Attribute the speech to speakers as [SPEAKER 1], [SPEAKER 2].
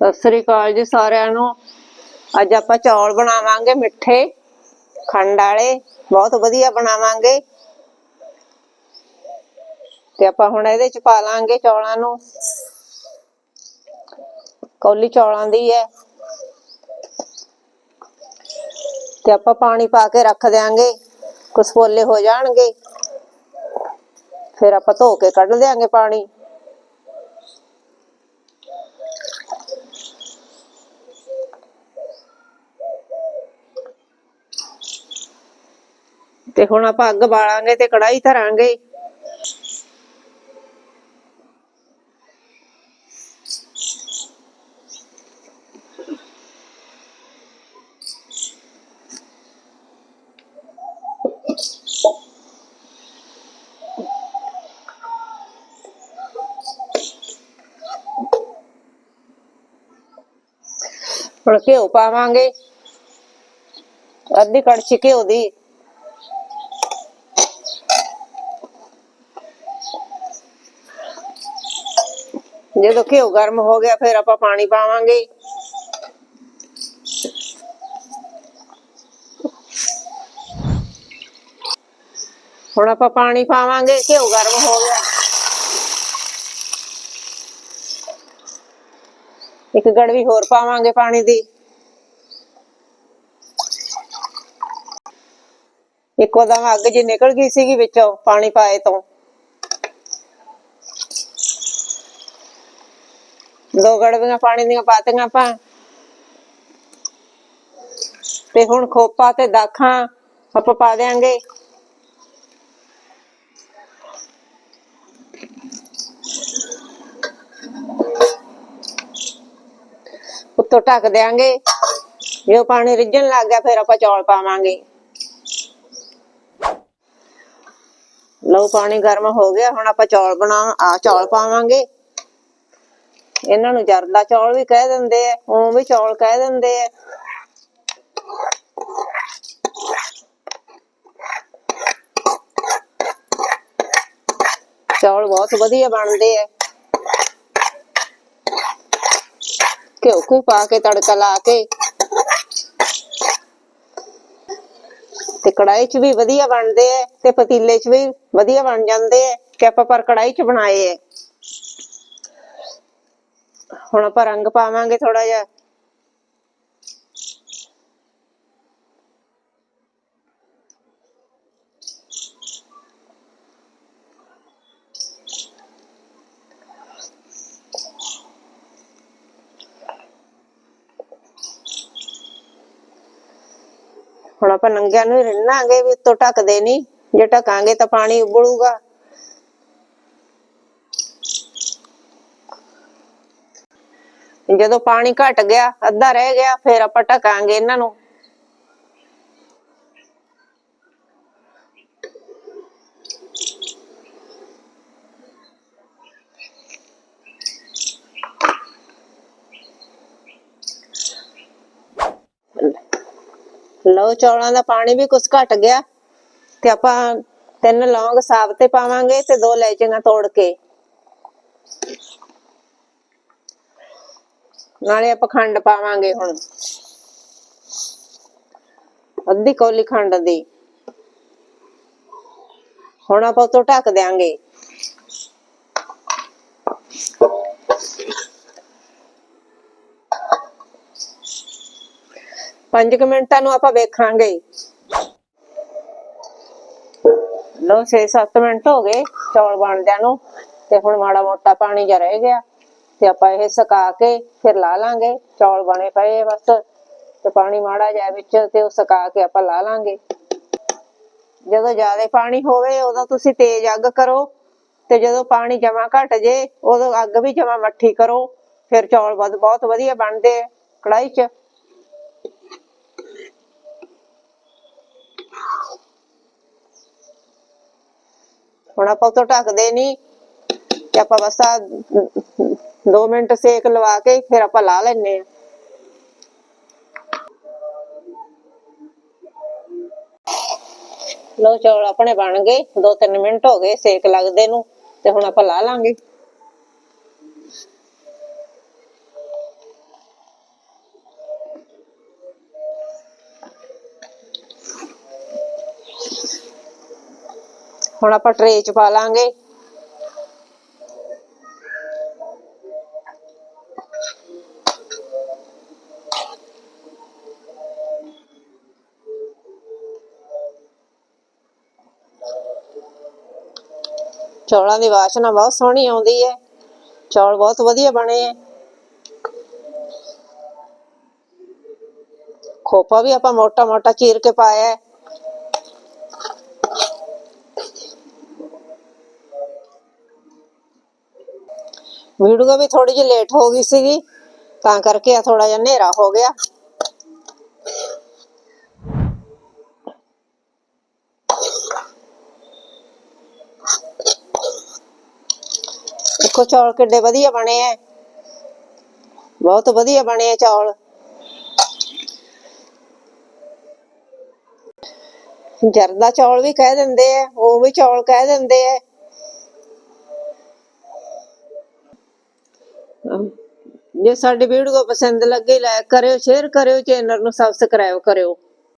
[SPEAKER 1] ਸਤਿ ਸ੍ਰੀ ਅਕਾਲ ਜੀ ਸਾਰਿਆਂ ਨੂੰ। ਅੱਜ ਆਪਾਂ ਚੌਲ ਬਣਾਵਾਂਗੇ ਮਿੱਠੇ, ਖੰਡ ਵਾਲੇ, ਬਹੁਤ ਵਧੀਆ ਬਣਾਵਾਂਗੇ। ਤੇ ਆਪਾਂ ਹੁਣ ਇਹਦੇ ਚ ਪਾ ਲਾਂਗੇ ਚੌਲਾਂ ਨੂੰ। ਕੌਲੀ ਚੌਲਾਂ ਦੀ ਹੈ। ਤੇ ਆਪਾਂ ਪਾਣੀ ਪਾ ਕੇ ਰੱਖ ਦਿਆਂਗੇ। ਕੁਛ ਫੋਲੇ ਹੋ ਜਾਣਗੇ। ਫਿਰ ਆਪਾਂ ਧੋ ਕੇ ਕੱਢ ਦਿਆਂਗੇ ਪਾਣੀ। ਤੇ ਹੁਣ ਆਪਾਂ ਅੱਗ ਬਾਲਾਂਗੇ ਤੇ ਕੜਾਈ ਧਰਾਂਗੇ। ਹੁਣ ਘਿਓ ਪਾਵਾਂਗੇ। ਅੱਧੀ ਕੜਛੀ ਘਿਓ ਦੀ। ਜਦੋਂ ਘਿਓ ਗਰਮ ਹੋ ਗਿਆ, ਫਿਰ ਆਪਾਂ ਪਾਣੀ ਪਾਵਾਂਗੇ। ਹੁਣ ਆਪਾਂ ਪਾਣੀ ਪਾਵਾਂਗੇ, ਘਿਓ ਗਰਮ ਹੋ ਗਿਆ। ਇੱਕ ਗੜਵੀ ਹੋਰ ਪਾਵਾਂਗੇ ਪਾਣੀ ਦੀ। ਇੱਕੋ ਦਮ ਅੱਗ ਜੀ ਨਿਕਲ ਗਈ ਸੀਗੀ ਵਿੱਚੋਂ ਪਾਣੀ ਪਾਏ ਤੋਂ। ਦੋ ਗੜਵੀਆਂ ਪਾਣੀ ਦੀਆਂ ਪਾਤੀਆਂ ਆਪਾਂ। ਤੇ ਹੁਣ ਖੋਪਾ ਤੇ ਦਾਖਾਂ ਆਪਾਂ ਪਾ ਦੇਾਂਗੇ ਉੱਤੋਂ ਢੱਕ ਦੇਾਂਗੇ ਜੇ ਉਹ ਪਾਣੀ ਰਿੱਝਣ ਲੱਗ ਗਿਆ, ਫਿਰ ਆਪਾਂ ਚੌਲ ਪਾਵਾਂਗੇ। ਲਓ, ਪਾਣੀ ਗਰਮ ਹੋ ਗਿਆ, ਹੁਣ ਆਪਾਂ ਚੌਲ ਬਣਾ ਚੌਲ ਪਾਵਾਂਗੇ। ਇਹਨਾਂ ਨੂੰ ਜਰਦਾ ਚੌਲ ਵੀ ਕਹਿ ਦਿੰਦੇ ਆ ਉਹ ਵੀ ਚੌਲ ਕਹਿ ਦਿੰਦੇ ਆ। ਚੌਲ ਬਹੁਤ ਵਧੀਆ ਬਣਦੇ ਆ। ਘਿਓ ਕੂ ਪਾ ਕੇ, ਤੜਕਾ ਲਾ ਕੇ। ਤੇ ਕੜਾਈ 'ਚ ਵੀ ਵਧੀਆ ਬਣਦੇ ਆ, ਤੇ ਪਤੀਲੇ 'ਚ ਵੀ ਵਧੀਆ ਬਣ ਜਾਂਦੇ ਆ, ਕਿ ਆਪਾਂ ਪਰ ਕੜਾਈ 'ਚ ਬਣਾਏ ਆ। ਹੁਣ ਆਪਾਂ ਰੰਗ ਪਾਵਾਂਗੇ ਥੋੜਾ ਜਿਹਾ। ਹੁਣ ਆਪਾਂ ਨੰਗਿਆਂ ਨੂੰ ਹੀ ਰਿੰਨਾਂਗੇ ਵੀ ਉੱਤੋਂ ਢੱਕਦੇ ਨਹੀਂ ਜੇ ਢਕਾਂਗੇ ਤਾਂ ਪਾਣੀ ਉਬਲੂਗਾ। ਜਦੋਂ ਪਾਣੀ ਘਟ ਗਿਆ, ਅੱਧਾ ਰਹਿ ਗਿਆ, ਫਿਰ ਆਪਾਂ ਢਕਾਂਗੇ ਇਹਨਾਂ ਨੂੰ। ਲਓ, ਚੌਲਾਂ ਦਾ ਪਾਣੀ ਵੀ ਕੁਝ ਘਟ ਗਿਆ ਤੇ ਆਪਾਂ ਤਿੰਨ ਲੌਂਗ ਸਾਬਤੇ ਪਾਵਾਂਗੇ ਤੇ ਦੋ ਲੈਚੀਆਂ ਤੋੜ ਕੇ। ਨਾਲੇ ਆਪਾਂ ਖੰਡ ਪਾਵਾਂਗੇ ਹੁਣ। ਅੱਧੀ ਕੌਲੀ ਖੰਡ ਦੀ। ਹੁਣ ਆਪਾਂ ਉਤੋਂ ਢੱਕ ਦਿਆਂਗੇ। ਪੰਜ ਕੁ ਮਿੰਟਾਂ ਨੂੰ ਆਪਾਂ ਵੇਖਾਂਗੇ। ਲੋ 6-7 ਮਿੰਟ ਹੋ ਗਏ ਚੌਲ ਬਣਦਿਆਂ ਨੂੰ ਤੇ ਹੁਣ ਮਾੜਾ ਮੋਟਾ ਪਾਣੀ ਜਿਹਾ ਰਹਿ ਗਿਆ। ਤੇ ਆਪਾਂ ਇਹ ਸੁਕਾ ਕੇ ਫਿਰ ਲਾ ਲਾਂਗੇ, ਚੌਲ ਬਣੇ ਪਏ ਆ ਬਸ, ਤੇ ਪਾਣੀ ਮਾੜਾ ਜਿਹਾ ਵਿੱਚ ਤੇ ਉਹ ਸੁਕਾ ਕੇ ਆਪਾਂ ਲਾ ਲਾਂਗੇ। ਜਦੋਂ ਜ਼ਿਆਦਾ ਪਾਣੀ ਹੋਵੇ, ਉਦੋਂ ਤੁਸੀਂ ਤੇਜ਼ ਅੱਗ ਕਰੋ, ਤੇ ਜਦੋਂ ਪਾਣੀ ਜਮਾ ਘਟ ਜੇ, ਉਦੋਂ ਅੱਗ ਵੀ ਜਮਾ ਮੱਠੀ ਕਰੋ, ਫਿਰ ਚੌਲ ਬਹੁਤ ਬਹੁਤ ਵਧੀਆ ਬਣਦੇ ਆ ਕੜਾਈ 'ਚ। ਹੁਣ ਆਪਾਂ ਉਤੋਂ ਢੱਕਦੇ ਨਹੀਂ ਤੇ ਆਪਾਂ ਬਸ ਆ ਦੋ ਮਿੰਟ ਸੇਕ ਲਵਾ ਕੇ ਫਿਰ ਆਪਾਂ ਲਾ ਲੈਨੇ ਆ ਲੋ ਚੌਲ ਆਪਣੇ ਬਣ ਗਏ 2-3 ਮਿੰਟ ਹੋ ਗਏ ਸੇਕ ਲੱਗਦੇ ਨੂੰ, ਤੇ ਹੁਣ ਆਪਾਂ ਲਾ ਲਾਂਗੇ। ਹੁਣ ਆਪਾਂ ਟਰੇ 'ਚ ਪਾ ਲਾਂਗੇ। ਚੌਲਾਂ ਦੀ ਵਾਸ਼ਨਾ ਬਹੁਤ ਸੋਹਣੀ ਆਉਂਦੀ ਹੈ। ਚੌਲ ਬਹੁਤ ਵਧੀਆ ਬਣੇ ਹੈ। ਖੋਪਾ ਵੀ ਆਪਾਂ ਮੋਟਾ ਮੋਟਾ ਚੀਰ ਕੇ ਪਾਇਆ ਹੈ। ਵੀਡੀਓ ਵੀ ਥੋੜੀ ਜਿਹੀ ਲੇਟ ਹੋ ਗਈ ਸੀਗੀ, ਤਾਂ ਕਰਕੇ ਆ ਥੋੜਾ ਜਿਹਾ ਹਨੇਰਾ ਹੋ ਗਿਆ। ਦੇਖੋ ਚੌਲ ਕਿੱਡੇ ਵਧੀਆ ਬਣੇ ਐ। ਬਹੁਤ ਵਧੀਆ ਬਣੇ ਐ ਚੌਲ। ਜਰਦਾ ਚੌਲ ਵੀ ਕਹਿ ਦਿੰਦੇ ਐ, ਉਹ ਵੀ ਚੌਲ ਕਹਿ ਦਿੰਦੇ ਐ। ਜੇ ਸਾਡੀ ਵੀਡੀਓ ਪਸੰਦ ਲੱਗੇ ਲਾਇਕ ਕਰਿਓ ਸ਼ੇਅਰ ਕਰਿਓ ਚੈਨਲ ਨੂੰ ਸਬਸਕ੍ਰਾਈਬ ਕਰਿਓ।